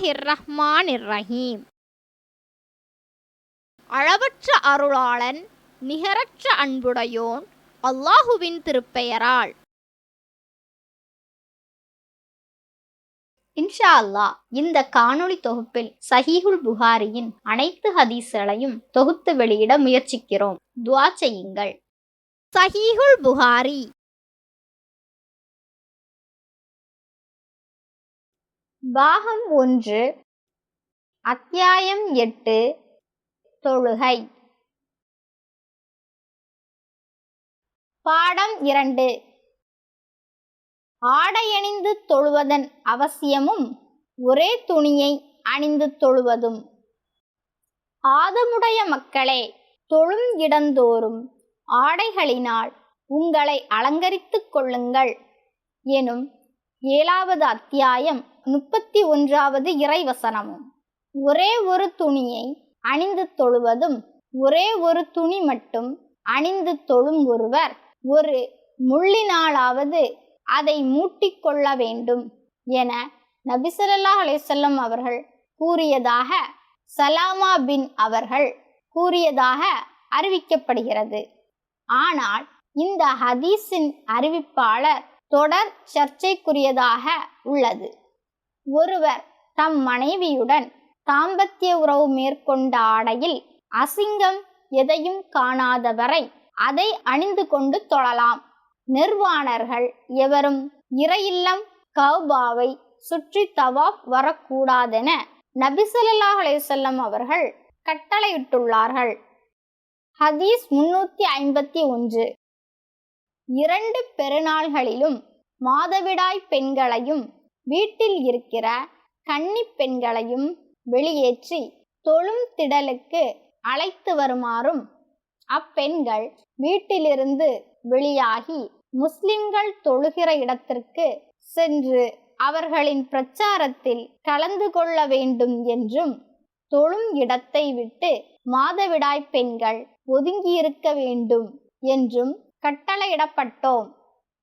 பிஸ்மில்லாஹிர் ரஹீம் அளவற்ற அருளாளன் நிகரற்ற அன்புடையோன் அல்லாஹுவின் திருப்பெயரால். இன்ஷா அல்லாஹ் இந்த காணொளி தொகுப்பில் சஹீஹுல் புகாரியின் அனைத்து ஹதீஸ்களையும் தொகுத்து வெளியிட முயற்சிக்கிறோம். துஆ செய்யுங்கள். சஹீஹுல் புகாரி. பாகம் ஒன்று அத்தியாயம் எட்டு தொழுகை. பாடம் இரண்டு ஆடையணிந்து தொழுவதன் அவசியமும் ஒரே துணியை அணிந்து தொழுவதும். ஆதமுடைய மக்களே தொழும் இடந்தோறும் ஆடைகளினால் உங்களை அலங்கரித்துக் கொள்ளுங்கள். எனும் ஏழாவது அத்தியாயம் முப்பத்தி ஒன்றாவது இறைவசனமும் ஒரே ஒரு துணியை அணிந்து தொழுவதும் ஒரே ஒரு துணி மட்டும் அணிந்து தொழும் ஒருவர் ஒரு முள்ளினாலாவது அதை மூட்டிக்கொள்ள வேண்டும் என நபிசல்லா அலிசல்லம் அவர்கள் கூறியதாக சலாமா பின் அவர்கள் கூறியதாக அறிவிக்கப்படுகிறது. ஆனால் இந்த ஹதீஸின் அறிவிப்பாளர் தொடர் சர்ச்சைக்குரியதாக உள்ளது. ஒருவர் தம் மனைவியுடன் தாம்பத்திய உறவு மேற்கொண்ட ஆடையில் அசிங்கம் எதையும் காணாதவரை அதை அணிந்து கொண்டு தொழலாம். நிர்வாணர்கள் எவரும் இறையில்லம் கௌபாவை சுற்றி தவாப் வரக்கூடாதென நபிசல்லா அலைவசல்லம் அவர்கள் கட்டளையிட்டுள்ளார்கள். ஹதீஸ் முன்னூத்தி ஐம்பத்தி ஒன்று. இரண்டு பெருநாள்களிலும் மாதவிடாய் பெண்களையும் வீட்டில் இருக்கிற கன்னி பெண்களையும் வெளியேற்றி தொழும் திடலுக்கு அழைத்து வருமாறும் அப்பெண்கள் வீட்டிலிருந்து வெளியாகி முஸ்லிம்கள் தொழுகிற இடத்திற்கு சென்று அவர்களின் பிரச்சாரத்தில் கலந்து கொள்ள வேண்டும் என்றும் தொழும் இடத்தை விட்டு மாதவிடாய் பெண்கள் ஒதுங்கியிருக்க வேண்டும் என்றும் கட்டளையிடப்பட்டோம்.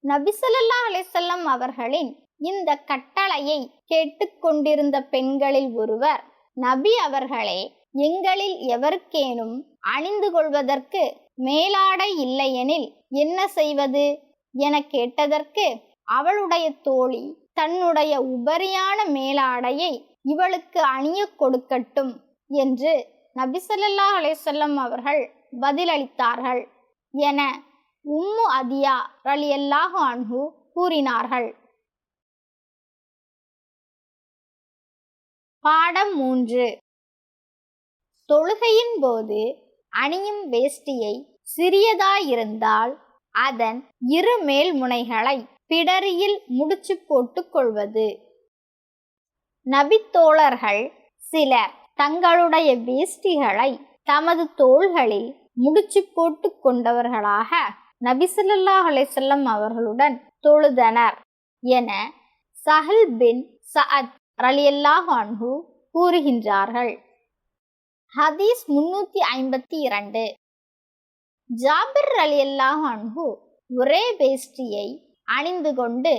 நபிசல்லா அலிசல்லம் அவர்களின் இந்த கட்டளையை கேட்டுக்கொண்டிருந்த பெண்களில் ஒருவர் நபி அவர்களே எங்களில் எவருக்கேனும் அணிந்து கொள்வதற்கு மேலாடை இல்லையெனில் என்ன செய்வது? என கேட்டதற்கு அவளுடைய தோழி தன்னுடைய உபரியான மேலாடையை இவளுக்கு அணிய கொடுக்கட்டும் என்று நபிசல்லா அலிசல்லம் அவர்கள் பதிலளித்தார்கள். என உம்மு அதியா ரலியல்லாஹு அன்ஹு கூறினார்கள். பாடம் மூன்று. தொழுகையின் போது அணியும் வேஷ்டியை சிறியதாயிருந்தால் அதன் இரு மேல் முனைகளை பிடரியில் முடிச்சு போட்டுக் கொள்வது. நபித்தோழர்கள் சிலர் தங்களுடைய வேஷ்டிகளை தமது தோள்களில் முடிச்சு போட்டு கொண்டவர்களாக நபிசல்லா அலைசல்லம் அவர்களுடன் தொழுதனர். என சஹல் பின் சஅத் ரலியல்லாஹ் அன்ஹு கூறுகின்றார்கள். ஹதீஸ் முன்னூத்தி ஐம்பத்தி இரண்டு. ஜாபிர் ரலியல்லாஹ் அன்ஹு ஒரே வேஷ்டியை அணிந்து கொண்டு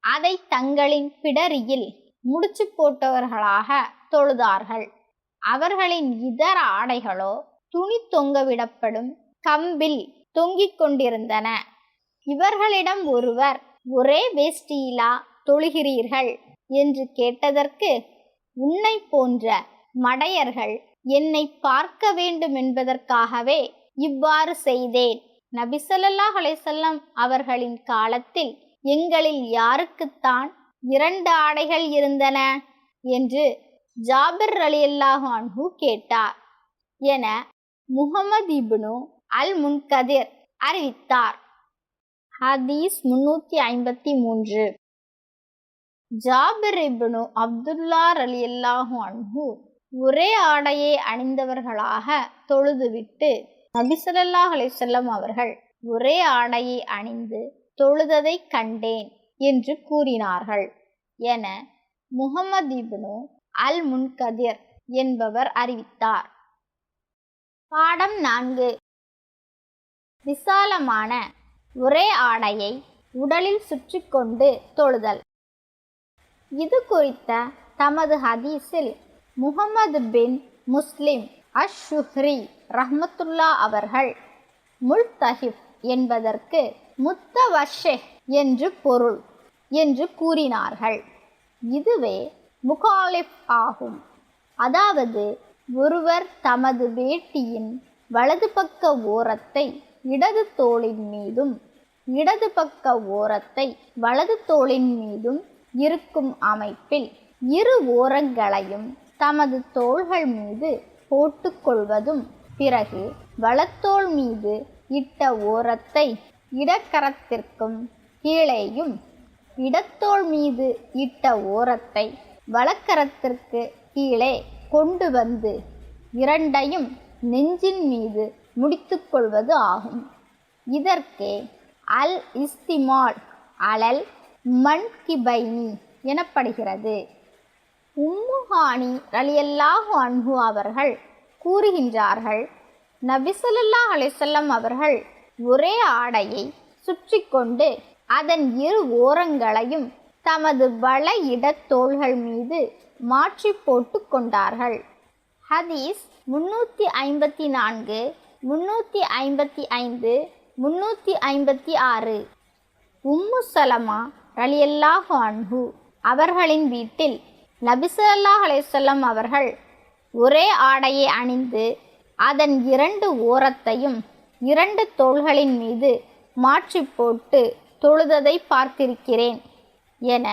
அதை தங்களின் பிடரியில் முடிச்சு போட்டவர்களாக தொழுதார்கள். அவர்களின் இதர ஆடைகளோ துணி தொங்கவிடப்படும் கம்பில் தொங்கிக் கொண்டிருந்தன. இவர்களிடம் ஒருவர் ஒரே வேஷ்டியிலா தொழுகிறீர்கள்? என்று கேட்டதற்கு உன்னை போன்ற மடையர்கள் என்னை பார்க்க வேண்டும் என்பதற்காகவே இவ்வாறு செய்தேன். நபிசல்லாஹ் அலைசல்லம் அவர்களின் காலத்தில் எங்களில் யாருக்குத்தான் இரண்டு ஆடைகள் இருந்தன? என்று ஜாபிர் அலியல்லாஹு அன்ஹு கேட்டார். என முகமது இப்னு அல் முன்கதிர் அறிவித்தார். ஹதீஸ் முன்னூற்றி ஐம்பத்தி மூன்று. ஜாபிர் இப்னு அப்துல்லா ரலியல்லாஹு அன்ஹு ஒரே ஆடையை அணிந்தவர்களாக தொழுதுவிட்டு நபிசல்லாஹ் அலிசல்லம் அவர்கள் ஒரே ஆடையை அணிந்து தொழுததை கண்டேன் என்று கூறினார்கள். என முகமது இப்னு அல் முன்கதிர் என்பவர் அறிவித்தார். பாடம் நான்கு. விசாலமான ஒரே ஆடையை உடலில் சுற்றி கொண்டு தொழுதல். இது குறித்த தமது ஹதீஸில் முகமது பின் முஸ்லிம் அஷ் ஷுஹ்ரி ரஹ்மத்துல்லா அவர்கள் முல்தஹிப் என்பதற்கு முத்தவஷெஹ் என்று பொருள் என்று கூறினார்கள். இதுவே முகாலிப் ஆகும். அதாவது ஒருவர் தமது வேட்டியின் வலது பக்க ஓரத்தை இடது தோளின் மீதும் இடது பக்க ஓரத்தை வலது தோளின் மீதும் இருக்கும் அமைப்பில் இரு ஓரங்களையும் தமது தோள்கள் மீது போட்டுக்கொள்வதும் பிறகு வலத்தோள் மீது இட்ட ஓரத்தை இடக்கரத்திற்கும் கீழேயும் இடத்தோள் மீது இட்ட ஓரத்தை வலக்கரத்திற்கு கீழே கொண்டு வந்து இரண்டையும் நெஞ்சின் மீது முடித்துக்கொள்வது ஆகும். இதற்கே அல் இஸ்திமால் அலல் மண்கிபைனி எனப்படுகிறது. உம்முஹானி ரலியல்லாஹு அன்ஹு அவர்கள் கூறுகின்றார்கள் நபிசல்லா அலிசல்லம் அவர்கள் ஒரே ஆடையை சுற்றி கொண்டு அதன் இரு ஓரங்களையும் தமது வல இடத்தோள்கள் மீது மாற்றி போட்டு கொண்டார்கள். ஹதீஸ் முன்னூற்றி ஐம்பத்தி நான்கு முன்னூற்றி ஐம்பத்தி ஐந்து முன்னூற்றி ஐம்பத்தி ஆறு. உம்மு சலமா ரலியல்லாஹு அன்ஹு. அவர்களின் வீட்டில் நபிசல்லாஹ் அலைவல்லம் அவர்கள் ஒரே ஆடையை அணிந்து அதன் இரண்டு ஓரத்தையும் இரண்டு தோள்களின் மீது மாற்றி போட்டு தொழுததை பார்த்திருக்கிறேன் என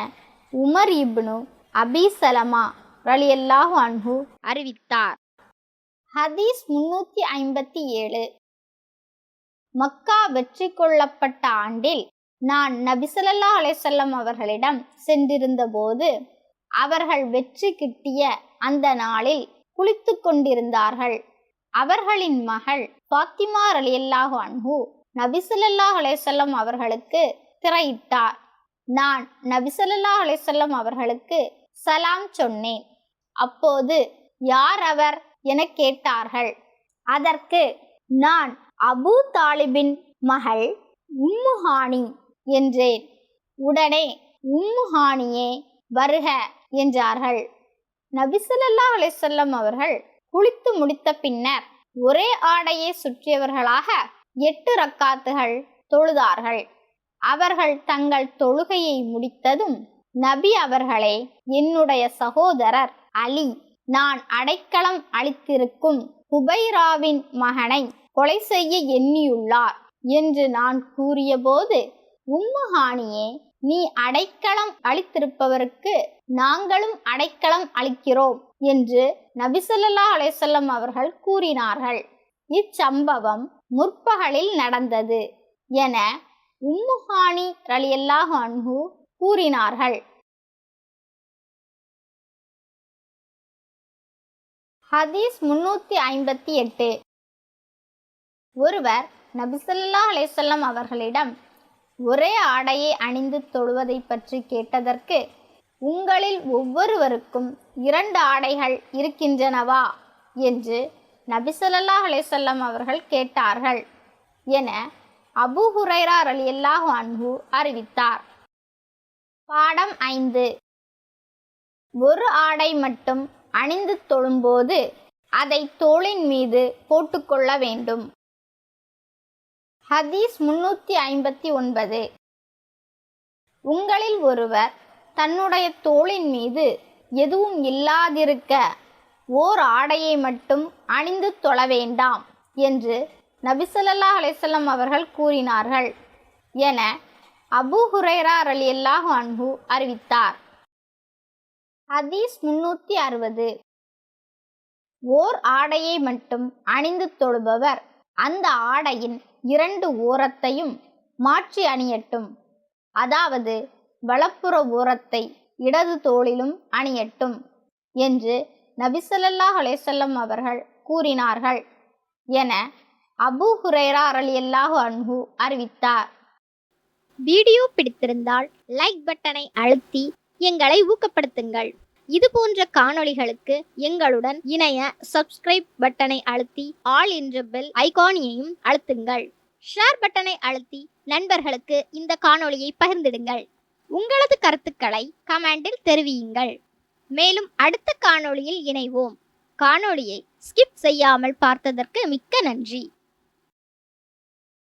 உமர் இப்னு அபி சலமா ரலியல்லாஹு அன்ஹு அறிவித்தார். ஹதீஸ் முன்னூற்றி ஐம்பத்தி ஏழு. மக்கா வெற்றி கொள்ளப்பட்ட ஆண்டில் நான் நபிசல்லா அலைசல்லம் அவர்களிடம் சென்றிருந்தபோது அவர்கள் வெற்றி கிட்டிய அந்த நாளில் குளித்து கொண்டிருந்தார்கள். அவர்களின் மகள் பாத்திமா அலியல்லாஹ் அன்பு நபிசல்லா அலைசல்லம் அவர்களுக்கு திரையிட்டார். நான் நபிசல்லா அலைசல்லம் அவர்களுக்கு சலாம் சொன்னேன். அப்போது யார் அவர் என கேட்டார்கள். அதற்கு நான் அபூ தாலிபின் மகள் உம்முஹானி என்றேன். உடனே உம்முஹானியே வருக என்றார்கள். நபிசல்லா அலிசல்லம் அவர்கள் குளித்து முடித்த பின்னர் ஒரே ஆடையை சுற்றியவர்களாக எட்டு ரக்காத்துகள் தொழுதார்கள். அவர்கள் தங்கள் தொழுகையை முடித்ததும் நபி அவர்களே என்னுடைய சகோதரர் அலி நான் அடைக்கலம் அளித்திருக்கும் குபைராவின் மகனை கொலை செய்ய எண்ணியுள்ளார் என்று நான் கூறியபோது உம்முஹானியே நீ அடைக்கலம் அளித்திருப்பவருக்கு நாங்களும் அடைக்கலம் அளிக்கிறோம் என்று நபிசல்லா அலைசல்லம் அவர்கள் கூறினார்கள். இச்சம்பவம் முற்பகலில் நடந்தது என உம்முஹானி ரலியல்லாஹ் அன்ஹு கூறினார்கள். ஹதீஸ் முன்னூத்தி ஐம்பத்தி எட்டு. ஒருவர் நபிசல்லா அலைசல்லம் அவர்களிடம் ஒரே ஆடையை அணிந்து தொழுவதை பற்றி கேட்டதற்கு உங்களில் ஒவ்வொருவருக்கும் இரண்டு ஆடைகள் இருக்கின்றனவா? என்று நபிசல்லா அலைசல்லம் அவர்கள் கேட்டார்கள் என அபு ஹுரைரா ரலியல்லாஹு அன்பு அறிவித்தார். பாடம் ஐந்து. ஒரு ஆடை மட்டும் அணிந்து தொழும்போது அதை தோளின் மீது போட்டுக்கொள்ள வேண்டும். ஹதீஸ் முன்னூற்றி ஐம்பத்தி ஒன்பது. உங்களில் ஒருவர் தன்னுடைய தோளின் மீது எதுவும் இல்லாதிருக்க ஓர் ஆடையை மட்டும் அணிந்து தொழ வேண்டாம் என்று நபிசல்லா அலிசல்லம் அவர்கள் கூறினார்கள் என அபு ஹுரைரா ரலியல்லாஹு அன்பு அறிவித்தார். ஹதீஸ் முன்னூற்றி அறுபது. ஓர் ஆடையை மட்டும் அணிந்து தொழுபவர் அந்த ஆடையின் இரண்டு ஓரத்தையும் மாற்றி அணியட்டும். அதாவது வலப்புற ஓரத்தை இடது தோளிலும் அணியட்டும் என்று நபிசல்லாஹ் அலேசல்லம் அவர்கள் கூறினார்கள். என அபு ஹுரேரா அலியல்லாஹு அன்ஹு அறிவித்தார். வீடியோ பிடித்திருந்தால் லைக் பட்டனை அழுத்தி எங்களை ஊக்கப்படுத்துங்கள். இது போன்ற காணொளிகளுக்கு எங்களுடன் இணைய சப்ஸ்கிரைப் பட்டனை அழுத்தி ஆல் என்ற பெல் ஐகானியையும் அழுத்துங்கள். ஷேர் பட்டனை அழுத்தி நண்பர்களுக்கு இந்த காணொளியை பகிர்ந்திடுங்கள். உங்களது கருத்துக்களை கமெண்டில் தெரிவியுங்கள். மேலும் அடுத்த காணொளியில் இணைவோம். காணொளியை ஸ்கிப் செய்யாமல் பார்த்ததற்கு மிக்க நன்றி.